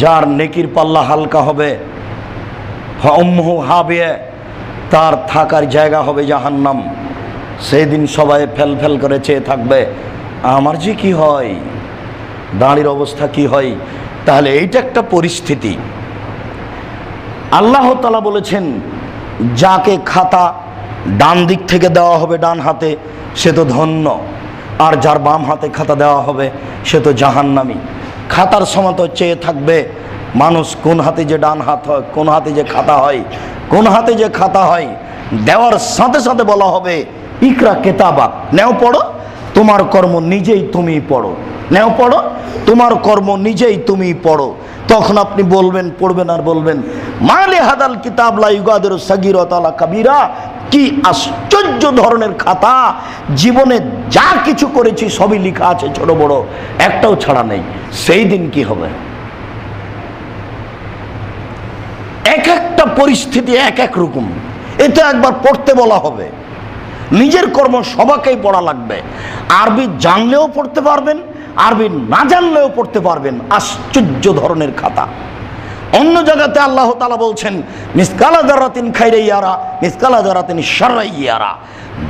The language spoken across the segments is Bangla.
যার নেকির পাল্লা হালকা হবে হাবিয়ে, তার থাকার জায়গা হবে জাহান্নাম। সেই দিন সবাই ফেল ফেল করে চেয়ে থাকবে, আমার যে কি হয়? দাঁড়ির অবস্থা কি হয়? তাহলে এইটা একটা পরিস্থিতি। আল্লাহ তালা বলেছেন, যাকে খাতা ডান দিক থেকে দেওয়া হবে ডান হাতে, সে তো ধন্য। আর যার বাম হাতে খাতা দেওয়া হবে, সে তো জাহান্নামি। খাতার সময় তো চেয়ে থাকবে, মানুষ কোন হাতে যে ডান হাত হয়, কোন হাতে যে খাতা হয়, কোন হাতে যে খাতা হয়, দেওয়ার সাথে সাথে বলা হবে, ইকরা কেতাবাক নেও পড়ো, তোমার কর্ম নিজেই তুমি পড়ো। নেও পড়ো, তোমার কর্ম নিজেই তুমি পড়ো। তখন আপনি বলবেন, পড়বেন আর বলবেন, মালে হাদাল কিতাব লা ইউগাদিরু সাগীরাতালা কাবীরা। কি আশ্চর্য ধরনের খাতা। জীবনে যা কিছু করেছি সবই লেখা আছে ছোট বড়, একটাও ছাড়া নেই। সেই দিন কি হবে? এক একটা পরিস্থিতি এক এক রকম। এটা একবার পড়তে বলা হবে। নিজের কর্ম সবাকেই পড়া লাগবে। আরবি জানলেও পড়তে পারবেন আরবি না জানলেও পড়তে পারবেন আশ্চর্য ধরনের খাতা। অন্য জায়গাতে আল্লাহ তালা বলছেন, মিসকালা জারাতিন খাইরে ইয়ারা, মিসকালা জারাতিন সারাই ইয়ারা।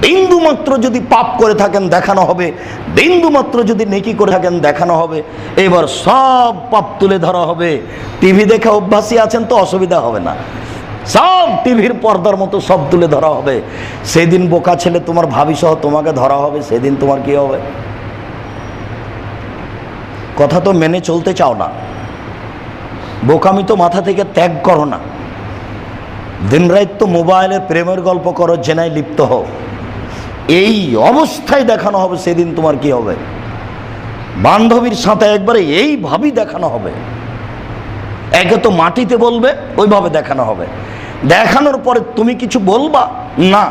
বিন্দু মাত্র যদি পাপ করে থাকেন, দেখানো হবে। বিন্দু মাত্র যদি নেকি করে থাকেন, দেখানো হবে। এবার সব পাপ তুলে ধরা হবে। টিভি দেখে অভ্যাসী আছেন তো অসুবিধা হবে না। সব টিভির পর্দার মতো সব তুলে ধরা হবে। সেদিন বোকা ছেলে তোমার ভাবি সহ তোমাকে ধরা হবে, সেদিন তোমার কি হবে? কথা তো মেনে চলতে চাও না। বোকামি তো মাথা থেকে ত্যাগ করো না। দিনরাত তো মোবাইলে প্রেমের গল্প করো, জেনায় লিপ্ত হও। এই অবস্থায় দেখানো হবে সেদিন তোমার কি হবে। বান্ধবীর সাথে একবারে এইভাবেই দেখানো হবে। একে তো মাটিতে বলবে, ওইভাবে দেখানো হবে। দেখানোর পরে তুমি কিছু বলবা? না।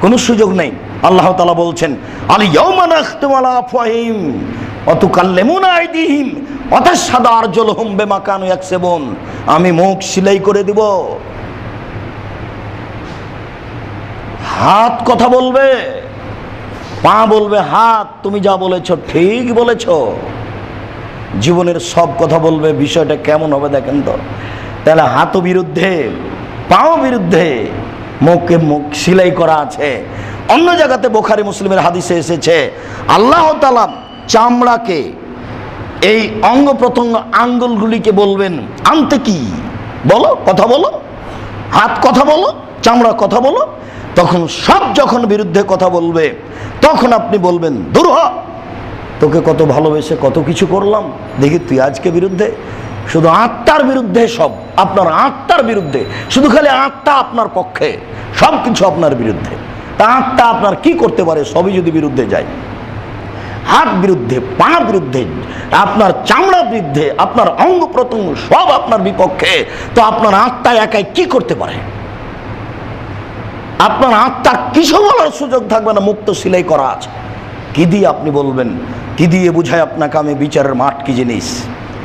কোনো সুযোগ নেই। আল্লাহ তালা বলছেন আলী ইয়ৌমানাখতুমালা আফওয়াহিম। ইয়াকসিবুন। আমি মুখ সিলাই করে দিব। হাত কথা বলবে, পা বলবে, হাত তুমি যা বলেছ, ঠিক বলেছ। জীবনের সব কথা বলবে, বিষয়টা কেমন হবে দেখেন তো। তাহলে হাতও বিরুদ্ধে, পাও বিরুদ্ধে মুখে মুখ সিলাই করা আছে। অন্য জায়গাতে বোখারি মুসলিমের হাদিসে এসেছে, আল্লাহ তালা চামড়াকে, এই অঙ্গ প্রত্যঙ্গ আঙ্গুলগুলিকে বলবেন, আনতে কি? বলো, কথা বলো। হাত কথা বলো, চামড়া কথা বলো। তখন সব যখন বিরুদ্ধে কথা বলবে, তখন আপনি বলবেন, দূর তোকে কত ভালোবেসে কত কিছু করলাম। দেখি তুই আজকে বিরুদ্ধে? শুধু আত্মার বিরুদ্ধে সব, আপনার আত্মার বিরুদ্ধে। শুধু খালি আত্মা আপনার পক্ষে, সব কিছু আপনার বিরুদ্ধে। তা আত্মা আপনার কি করতে পারে? সবই যদি বিরুদ্ধে যায়। হাত বিরুদ্ধে, পা বিরুদ্ধে, আপনার চামড়া বিরুদ্ধে, আপনার অঙ্গ প্রত্যঙ্গ সব আপনার বিপক্ষে, তো আপনার আত্মা একাই কি করতে পারে? আপনার আত্মা কিছু বলার সুযোগ থাকবে না? মুক্ত সিলাই করা আছে। কি দিয়ে আপনি বলবেন? কি দিয়ে বুঝায় আপনাকে আমি বিচারের মাঠ কি জিনিস?